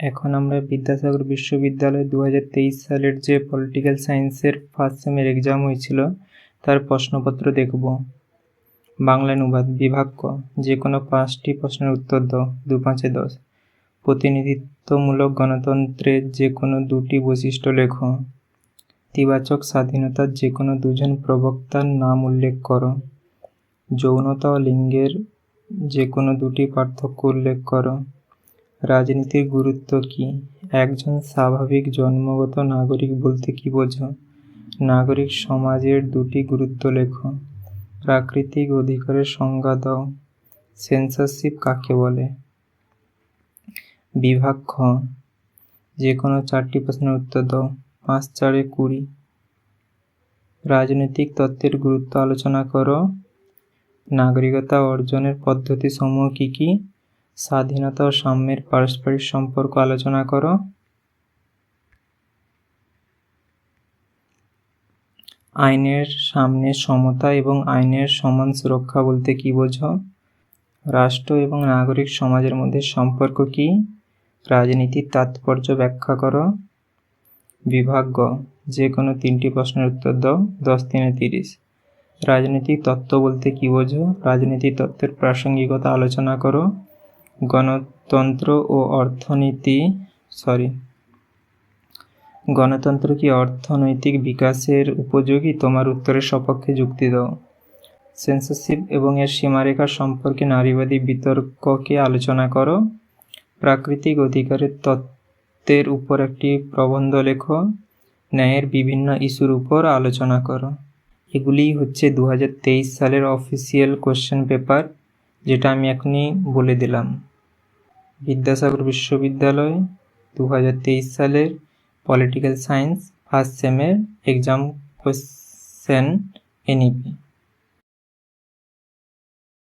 এখন আমরা বিদ্যাসাগর বিশ্ববিদ্যালয় দু হাজার তেইশ সালের যে পলিটিক্যাল সায়েন্সের ফার্স্ট সেমের এক্সাম হয়েছিল, তার প্রশ্নপত্র দেখব। বাংলা অনুবাদ বিভাগ ক। যে কোনো পাঁচটি প্রশ্নের উত্তর দাও। দু পাঁচে দশ। প্রতিনিধিত্বমূলক গণতন্ত্রের যে কোনো দুটি বৈশিষ্ট্য লেখো। ইতিবাচক স্বাধীনতার যে কোনো দুজন প্রবক্তার নাম উল্লেখ করো। যৌনতা ও লিঙ্গের যে কোনো দুটি পার্থক্য উল্লেখ করো। রাজনীতির গুরুত্ব কী? একজন স্বাভাবিক জন্মগত নাগরিক বলতে কী বোঝো? নাগরিক সমাজের দুটি গুরুত্ব লেখো। প্রাকৃতিক অধিকারের সংজ্ঞা দাও। সেন্সরশিপ কাকে বলে? বিভাগ খ। যে কোনো চারটি প্রশ্নের উত্তর দাও। পাঁচ, চারে কুড়ি। রাজনৈতিক তত্ত্বের গুরুত্ব আলোচনা করো। নাগরিকতা অর্জনের পদ্ধতি সমূহ কী কী? স্বাধীনতা ও সাম্যের পারস্পরিক সম্পর্ক আলোচনা করো। আইনের সামনে সমতা এবং আইনের সমান সুরক্ষা বলতে কী বোঝো? রাষ্ট্র এবং নাগরিক সমাজের মধ্যে সম্পর্ক কী? রাজনীতির তাৎপর্য ব্যাখ্যা করো। বিভাগ্য যে কোনো তিনটি প্রশ্নের উত্তর দাও, দশ তিনে তিরিশ। রাজনৈতিক তত্ত্ব বলতে কী বোঝো? রাজনীতি তত্ত্বের প্রাসঙ্গিকতা আলোচনা করো। গণতন্ত্র ও অর্থনীতি সরি গণতন্ত্র কি অর্থনৈতিক বিকাশের উপযোগী? তোমার উত্তরের সপক্ষে যুক্তি দাও। সেন্সরশিপ এবং এর সীমারেখা সম্পর্কে নারীবাদী বিতর্ককে আলোচনা করো। প্রাকৃতিক অধিকারের তত্ত্বের উপর একটি প্রবন্ধ লেখো। ন্যায়ের বিভিন্ন ইস্যুর উপর আলোচনা করো। এগুলি হচ্ছে দু হাজার তেইশ সালের অফিসিয়াল কোশ্চেন পেপার যেটা আমি এখনই বলে দিলাম। বিদ্যাসাগর বিশ্ববিদ্যালয় দু হাজার তেইশ সালের পলিটিক্যাল সায়েন্স ফার্স্ট সেমের এক্সাম কোয়েশ্চেন এনইপি।